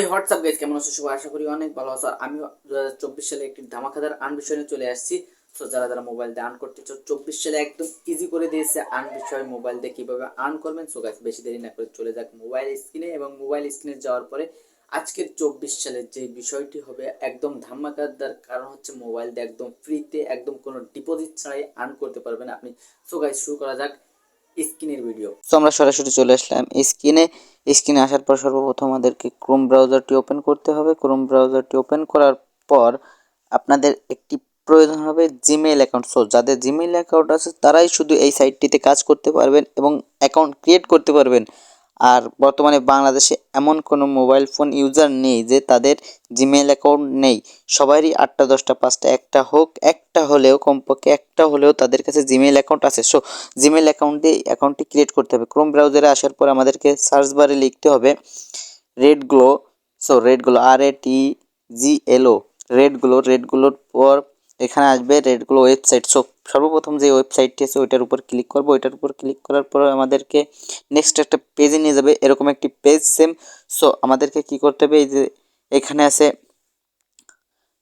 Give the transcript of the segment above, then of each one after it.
এই WhatsApp guys কেমন আছো? সবাই আশা করি অনেক ভালো আছো। আর আমি দু হাজার চব্বিশ সালে একটি ধামাকাদার আন বিষয় নিয়ে চলে আসছি। সো যারা যারা মোবাইল দিয়ে আর্ন করতে চাও, চব্বিশ সালে একদম ইজি করে দিয়েছে আন বিষয় মোবাইল দিয়ে কীভাবে আর্ন করবেন সো গাইজ বেশি দেরি না করে চলে যাক মোবাইল স্ক্রিনে এবং মোবাইল স্ক্রিনে যাওয়ার পরে আজকের চব্বিশ সালের যে বিষয়টি হবে, একদম ধামাকাদার কারণ হচ্ছে মোবাইল দিয়ে একদম ফ্রিতে একদম কোনো ডিপোজিট ছাড়াই আর্ন করতে পারবেন আপনি। সো গাইজ শুরু করা যাক। স্ক্রিনের ভিডিও। তো আমরা সরাসরি চলে আসলাম স্ক্রিনে। স্ক্রিনে আসার পর সর্বপ্রথম আমাদেরকে ক্রোম ব্রাউজারটি ওপেন করতে হবে। ক্রোম ব্রাউজারটি ওপেন করার পর আপনাদের একটি প্রয়োজন হবে জিমেইল অ্যাকাউন্ট সো যাদের জিমেইল অ্যাকাউন্ট আছে, তারাই শুধু এই সাইটটিতে কাজ করতে পারবেন এবং অ্যাকাউন্ট ক্রিয়েট করতে পারবেন। আর বর্তমানে বাংলাদেশে এমন কোনো মোবাইল ফোন ইউজার নেই যে তাদের জিমেইল অ্যাকাউন্ট নেই। সবারই আটটা, দশটা, পাঁচটা, একটা হোক, একটা হলেও, কমপক্ষে একটা হলেও তাদের কাছে জিমেইল অ্যাকাউন্ট আছে। সো জিমেইল অ্যাকাউন্ট দিয়ে অ্যাকাউন্টটি ক্রিয়েট করতে হবে। ক্রোম ব্রাউজারে আসার পর আমাদেরকে সার্চ বারে লিখতে হবে red glow so red glow আর এ টি জি এলও রেড গ্লো রেড গ্লোর পর এখানে আসবে রেডগুলো ওয়েবসাইট সো সর্বপ্রথম যে ওয়েবসাইটটি আছে, ওইটার উপর ক্লিক করব। ওইটার উপর ক্লিক করার পর আমাদেরকে নেক্সট একটা পেজে নিয়ে যাবে। এরকম একটি পেজ সেম সো আমাদেরকে কি করতে হবে? এই যে এখানে আছে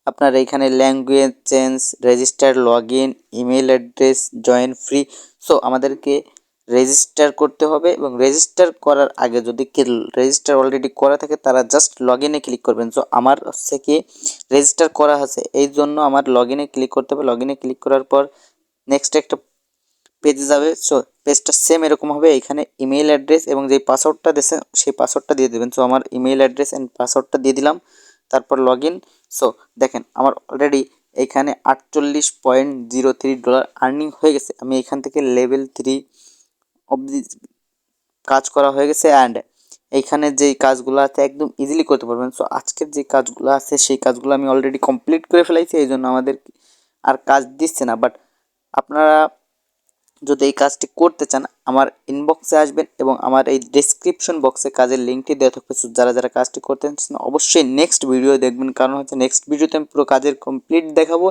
আপনার এইখানে language change register log in email address join free so আমাদেরকে রেজিস্টার করতে হবে এবং রেজিস্টার করার আগে যদি রেজিস্টার অলরেডি করা থাকে, তারা জাস্ট লগ ইনে ক্লিক করবেন। সো আমার হচ্ছে কি রেজিস্টার করা আছে এই জন্য আমার লগ ইনে ক্লিক করতে হবে। লগ ইনে ক্লিক করার পর নেক্সট একটা পেজে যাবে। সো পেজটা সেম এরকম হবে। এখানে ইমেল অ্যাড্রেস এবং যে পাসওয়ার্ডটা দিয়েছে সেই পাসওয়ার্ডটা দিয়ে দেবেন। সো আমার ইমেল অ্যাড্রেস অ্যান্ড পাসওয়ার্ডটা দিয়ে দিলাম। তারপর লগ ইন সো দেখেন, আমার অলরেডি এইখানে আটচল্লিশ point zero three dollar earning হয়ে গেছে। আমি এখান থেকে লেভেল থ্রি অবধি কাজ করা হয়ে গেছে অ্যান্ড এইখানে যেই কাজগুলো আছে একদম ইজিলি করতে পারবেন। সো আজকের যে কাজগুলো আছে, সেই কাজগুলো আমি অলরেডি কমপ্লিট করে ফেলাইছি, এই জন্য আমাদের আর কাজ দিচ্ছে না। বাট আপনারা যদি এই কাজটি করতে চান, আমার ইনবক্সে আসবেন এবং আমার এই ডেসক্রিপশন বক্সে কাজের লিঙ্কটি দেওয়া থাকবে। যারা যারা কাজটি করতে চান, অবশ্যই নেক্সট ভিডিও দেখবেন। কারণ হচ্ছে নেক্সট ভিডিওতে আমি পুরো কাজের কমপ্লিট দেখাবো।